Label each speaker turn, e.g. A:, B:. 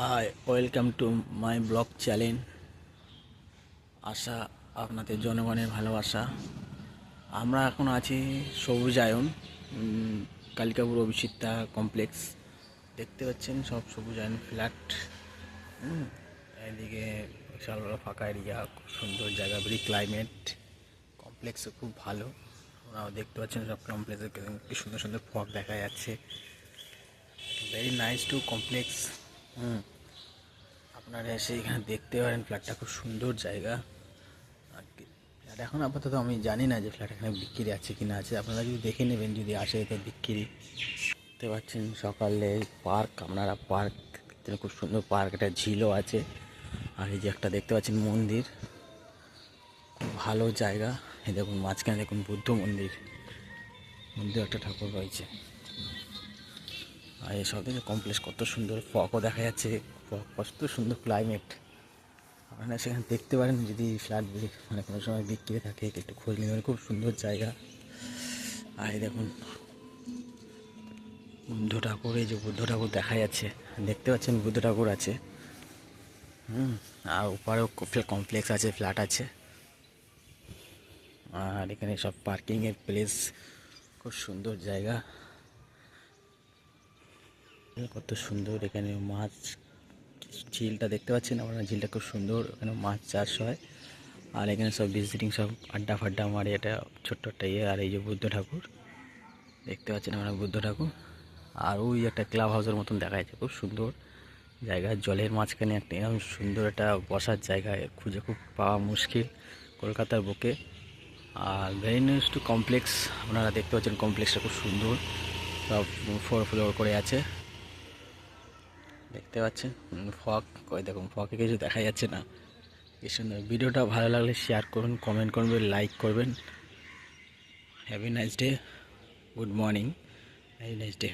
A: Hi welcome to my blog channel আশা আপনাদের জনগণের ভালোবাসা। আমরা এখন আছি সবুজায়ন কালিকাপুর অভিষিক্তা কমপ্লেক্স দেখতে পাচ্ছেন সব সবুজায়ন ফ্ল্যাট এদিকে বিশাল বড় ফাঁকা এরিয়া খুব সুন্দর জায়গা ভেরি ক্লাইমেট কমপ্লেক্সও খুব ভালো। আপনারাও দেখতে পাচ্ছেন সব কমপ্লেক্সে কি সুন্দর সুন্দর ফগ দেখা যাচ্ছে। Very nice to complex hmm. আপনারা এসে এখানে দেখতে পারেন ফ্ল্যাটটা খুব সুন্দর জায়গা। আর ফ্ল্যাট এখন আপাতত আমি জানি না যে ফ্ল্যাট এখানে বিক্রি আছে কি না আছে। আপনারা যদি দেখে নেবেন, যদি আসে তো বিক্রি। দেখতে পাচ্ছেন সকালে পার্ক আপনারা পার্ক খুব সুন্দর পার্ক একটা ঝিলও আছে। আর এই যে একটা দেখতে পাচ্ছেন মন্দির। খুব ভালো জায়গা। এই দেখুন, মাঝখানে দেখুন বুদ্ধ মন্দির। মন্দির একটা ঠাকুর রয়েছে। আর এই সব কমপ্লেক্স কত সুন্দর ফকও দেখা যাচ্ছে। কত সুন্দর ক্লাইমেট আপনারা সেখানে দেখতে পারেন, যদি ফ্ল্যাট মানে কোনো সময় বিক্রি থাকে, একটু খোঁজ নেবেন খুব সুন্দর জায়গা। আর দেখুন, বুদ্ধ ঠাকুর, এই যে বুদ্ধ ঠাকুর দেখা যাচ্ছে। দেখতে পাচ্ছেন বুদ্ধ ঠাকুর আছে। হুম, আর উপরেও কমপ্লেক্স আছে ফ্ল্যাট আছে। আর এখানে সব পার্কিংয়ের প্লেস খুব সুন্দর জায়গা। কত সুন্দর এখানে মাছ ঝিলটা দেখতে পাচ্ছেন আপনারা, ঝিলটা খুব সুন্দর, এখানে মাছ চাষ হয়। আর এখানে সব ভিজিটিং সব আড্ডা ফাড্ডা মারে এটা ছোট্ট একটা ইয়ে আর এই যে বুদ্ধ ঠাকুর, দেখতে পাচ্ছেন আমরা বুদ্ধ ঠাকুর। আর ওই একটা ক্লাব হাউসের মতন দেখা যাচ্ছে খুব সুন্দর জায়গা, জলের মাঝখানে একটা এরকম সুন্দর একটা বসার জায়গা, খুঁজে খুব পাওয়া মুশকিল কলকাতার বুকে। আর ভেরি নিউজ টু কমপ্লেক্স আপনারা দেখতে পাচ্ছেন কমপ্লেক্সটা খুব সুন্দর, সব ফোর ফ্লোর করে আছে। দেখতে পাচ্ছেন? ফক, কই দেখুন, ফকে কিছু দেখা যাচ্ছে না। কি সুন্দর। ভিডিওটা ভালো লাগলে শেয়ার করুন কমেন্ট করবেন। লাইক করবেন have a nice day good morning have a nice day